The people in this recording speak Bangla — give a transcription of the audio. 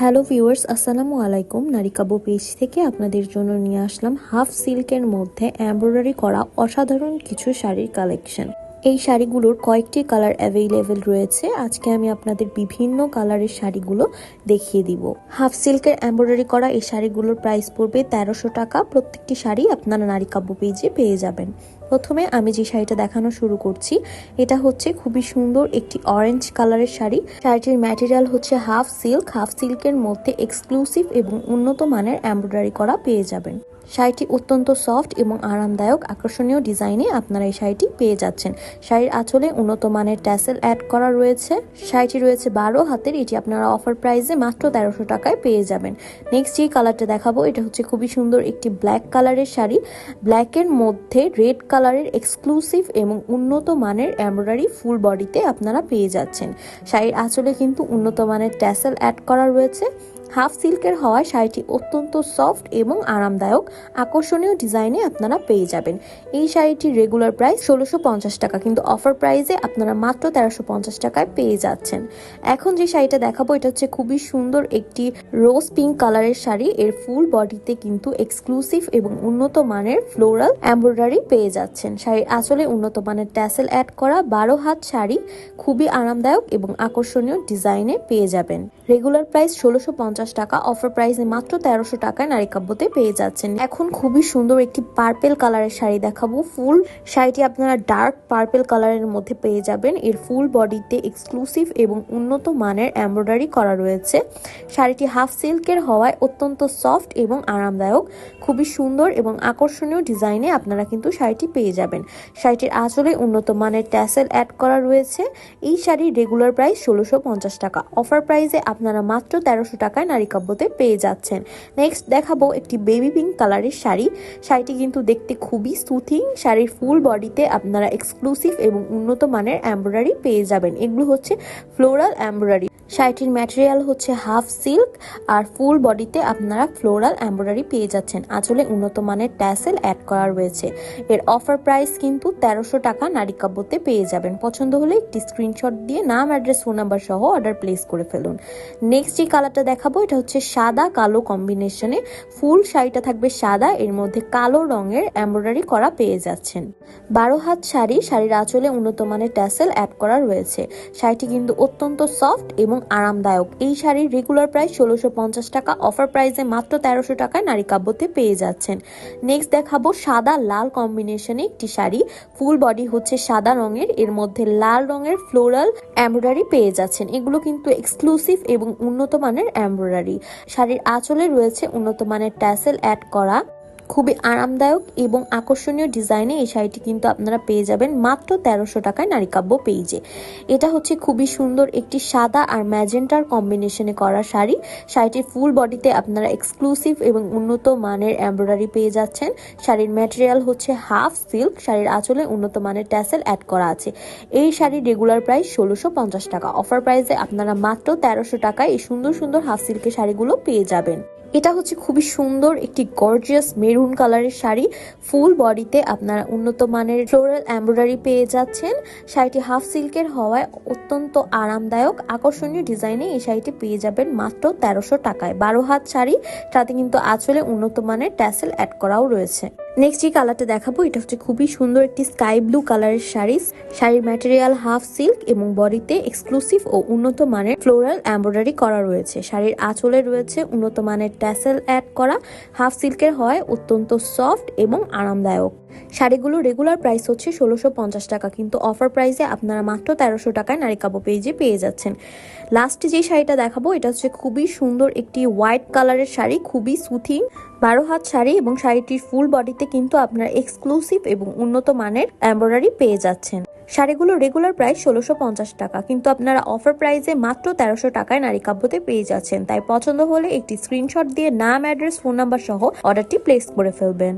হ্যালো ভিউয়ার্স, আসসালামু আলাইকুম। নারিকাবো পেজ থেকে আপনাদের জন্য নিয়ে আসলাম হাফ সিল্কের মধ্যে এমব্রয়ডারি করা অসাধারণ কিছু শাড়ির কালেকশন। এই শাড়িগুলোর কয়েকটি কালার অ্যাভেলেবেল রয়েছে। আজকে আমি আপনাদের বিভিন্ন কালারের শাড়িগুলো দেখিয়ে দিব। হাফ সিল্কের এমব্রয়ডারি করা এই শাড়িগুলোর প্রাইস পড়বে তেরোশো টাকা। প্রত্যেকটি শাড়ি আপনারা নারী কাব্য পেজে পেয়ে যাবেন। প্রথমে আমি যে শাড়িটা দেখানো শুরু করছি, এটা হচ্ছে খুবই সুন্দর একটি অরেঞ্জ কালারের শাড়ি। শাড়িটির ম্যাটেরিয়াল হচ্ছে হাফ সিল্ক হাফ সিল্কের মধ্যে এক্সক্লুসিভ এবং উন্নত মানের এমব্রয়ডারি করা পেয়ে যাবেন। শাড়িটি অত্যন্ত সফট এবং আরামদায়ক। আকর্ষণীয় ডিজাইনে আপনারা এই শাড়িটি পেয়ে যাচ্ছেন। শাড়ির আঁচলে উন্নত মানের ট্যাসেল অ্যাড করা রয়েছে। শাড়িটি রয়েছে বারো হাতের। এটি আপনারা অফার প্রাইসে মাত্র তেরোশো টাকায় পেয়ে যাবেন। নেক্সট যে কালারটা দেখাবো, এটা হচ্ছে খুবই সুন্দর একটি ব্ল্যাক কালারের শাড়ি। ব্ল্যাকের মধ্যে রেড কালারের এক্সক্লুসিভ এবং উন্নত মানের এমব্রয়ডারি ফুল বডিতে আপনারা পেয়ে যাচ্ছেন। শাড়ির আঁচলে কিন্তু উন্নত মানের ট্যাসেল অ্যাড করা রয়েছে। হাফ সিল্কের হওয়ায় শাড়িটি অত্যন্ত সফট এবং আরামদায়ক। আকর্ষণীয় ডিজাইনে আপনারা পেয়ে যাবেন। এই শাড়িটির রেগুলার প্রাইস ষোলোশো টাকা, কিন্তু অফার প্রাইসে আপনারা মাত্র তেরোশো টাকায় পেয়ে যাচ্ছেন। এখন যে শাড়িটা দেখাবো, এটা হচ্ছে খুবই সুন্দর একটি রোজ পিঙ্ক কালারের শাড়ি। এর ফুল বডিতে কিন্তু এক্সক্লুসিভ এবং উন্নত মানের ফ্লোরাল এমব্রয়ডারি পেয়ে যাচ্ছেন। শাড়ির আসলে উন্নত মানের ট্যাসেল অ্যাড করা বারো হাত শাড়ি খুবই আরামদায়ক এবং আকর্ষণীয় ডিজাইনে পেয়ে যাবেন। রেগুলার প্রাইস ষোলোশো পঞ্চাশ টাকা। অফার প্রাইসে মাত্র তেরোশো টাকায় নারিকাব্যতে পেয়ে যাচ্ছেন। এখন খুবই সুন্দর একটি পার্পেল কালারের শাড়ি দেখাবো। ফুল শাড়িটি আপনারা ডার্ক পার্পেল কালারের মধ্যে পেয়ে যাবেন। এর ফুল বডিতে এক্সক্লুসিভ এবং উন্নত মানের এমব্রয়ডারি করা রয়েছে। শাড়িটি হাফ সিল্কের হওয়ায় অত্যন্ত সফট এবং আরামদায়ক। খুবই সুন্দর এবং আকর্ষণীয় ডিজাইনে আপনারা কিন্তু শাড়িটি পেয়ে যাবেন। শাড়িটির আঁচলে উন্নত মানের ট্যাসেল অ্যাড করা রয়েছে। এই শাড়ির রেগুলার প্রাইস ষোলোশো টাকা। অফার প্রাইসে আপনারা মাত্র তেরোশো টাকায় নারিকাব্যতে পেয়ে যাচ্ছেন। নেক্সট দেখাবো একটি বেবি পিঙ্ক কালারের শাড়ি। শাড়িটি কিন্তু দেখতে খুবই সুথিং শাড়ির ফুল বডিতে আপনারা এক্সক্লুসিভ এবং উন্নত মানের এমব্রয়ডারি পেয়ে যাবেন। এগুলো হচ্ছে ফ্লোরাল এমব্রয়ডারি শাড়িটির ম্যাটেরিয়াল হচ্ছে হাফ সিল্ক আর ফুল বডিতে আপনারা ফ্লোরাল এমব্রয়ডারি পেয়ে যাচ্ছেন। আঁচলে উন্নত মানের ট্যাসেল অ্যাড করা রয়েছে। এর অফার প্রাইস কিন্তু তেরোশো টাকা নারিকাব্যতে পেয়ে যাবেন। পছন্দ হলে একটি স্ক্রিনশট দিয়ে নাম অ্যাড্রেস ফোন নাম্বার সহ অর্ডার প্লেস করে ফেলুন। নেক্সট যে কালারটা দেখাবো, এটা হচ্ছে সাদা কালো কম্বিনেশনে ফুল শাড়িটা থাকবে সাদা, এর মধ্যে কালো রঙের এমব্রয়ডারি করা পেয়ে যাচ্ছেন। বারো হাত শাড়ি, শাড়ির আঁচলে উন্নত মানের ট্যাসেল অ্যাড করা রয়েছে। শাড়িটি কিন্তু অত্যন্ত সফট এবং আরামদায়ক। এই শাড়ির রেগুলার প্রাইস ষোলোশো পঞ্চাশ টাকা অফার প্রাইসে মাত্র তেরোশো টাকায় নারিকাব্যতে পেয়ে যাচ্ছেন। নেক্সট দেখাবো সাদা লাল কম্বিনেশনে একটি শাড়ি। ফুল বডি হচ্ছে সাদা রঙের, এর মধ্যে লাল রঙের ফ্লোরাল এমব্রয়ডারি পেয়ে যাচ্ছেন। এগুলো কিন্তু এক্সক্লুসিভ এবং উন্নত মানের এমব্রয়ডারি শাড়ির আঁচলে রয়েছে উন্নত মানের ট্যাসেল অ্যাড করা। খুবই আরামদায়ক এবং আকর্ষণীয় ডিজাইনে এই শাড়িটি কিন্তু আপনারা পেয়ে যাবেন মাত্র তেরোশো টাকায় নারিকাব্য পেইজে এটা হচ্ছে খুবই সুন্দর একটি সাদা আর ম্যাজেন্টার কম্বিনেশনে করা শাড়ি। শাড়িটির ফুল বডিতে আপনারা এক্সক্লুসিভ এবং উন্নত মানের এমব্রয়ডারি পেয়ে যাচ্ছেন। শাড়ির ম্যাটেরিয়াল হচ্ছে হাফ সিল্ক, শাড়ির আঁচলে উন্নত মানের ট্যাসেল অ্যাড করা আছে। এই শাড়ির রেগুলার প্রাইস ষোলোশো পঞ্চাশ টাকা। অফার প্রাইসে আপনারা মাত্র তেরোশো টাকায় এই সুন্দর সুন্দর হাফ সিল্কের শাড়িগুলো পেয়ে যাবেন। এটা হচ্ছে খুবই সুন্দর একটি গর্জিয়াস মেরুন কালারের শাড়ি। ফুল বডিতে আপনারা উন্নত মানের ফ্লোরাল এমব্রয়ডারি পেয়ে যাচ্ছেন। শাড়িটি হাফ সিল্কের হওয়ায় অত্যন্ত আরামদায়ক। আকর্ষণীয় ডিজাইনে এই শাড়িটি পেয়ে যাবেন মাত্র তেরোশো টাকায়। বারো হাত শাড়ি, তাতে কিন্তু আঁচলে উন্নত মানের ট্যাসেল অ্যাড করাও রয়েছে। নেক্সট যে কালারটা দেখাবো, এটা হচ্ছে খুবই সুন্দর একটি স্কাই ব্লু কালারের শাড়ি। শাড়ির ম্যাটেরিয়াল হাফ সিল্ক এবং বডিতে এক্সক্লুসিভ ও উন্নত মানের ফ্লোরাল এম্ব্রয়ডারি করা রয়েছে। শাড়ির আঁচলে রয়েছে উন্নত মানের ট্যাসেল অ্যাড করা। হাফ সিল্কের হয় অত্যন্ত সফট এবং আরামদায়ক। শাড়িগুলো রেগুলার প্রাইস হচ্ছে ষোলোশো পঞ্চাশ টাকা, কিন্তু অফার প্রাইসে আপনারা মাত্র তেরোশো টাকায় নারিকাবো পেজে পেয়ে যাচ্ছেন। লাস্টে যে শাড়িটা দেখাবো, এটা হচ্ছে খুবই সুন্দর একটি হোয়াইট কালারের শাড়ি, খুবই সুথিং বারো হাত শাড়ি এবং শাড়িটির ফুল বডিতে কিন্তু আপনার এক্সক্লুসিভ এবং উন্নত মানের এম্ব্রয়ডারি পেয়ে যাচ্ছেন। শাড়িগুলো রেগুলার প্রাইস ষোলোশো পঞ্চাশ টাকা, কিন্তু আপনারা অফার প্রাইসে মাত্র তেরোশো টাকায় নারী কাব্যতে পেয়ে যাচ্ছেন। তাই পছন্দ হলে একটি স্ক্রিনশট দিয়ে নাম অ্যাড্রেস ফোন নাম্বার সহ অর্ডারটি প্লেস করে ফেলবেন।